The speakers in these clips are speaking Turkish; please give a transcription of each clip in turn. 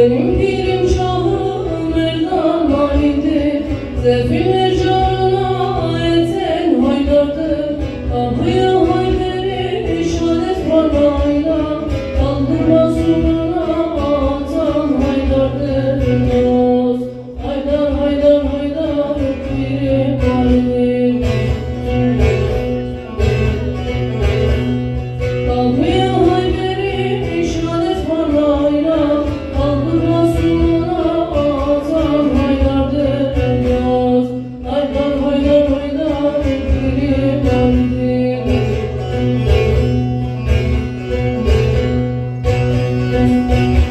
Benim dilim çağım merdan halinde Zefine canına eten haydardı Kapıya hayderi şadet bana aylar you.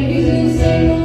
make you sing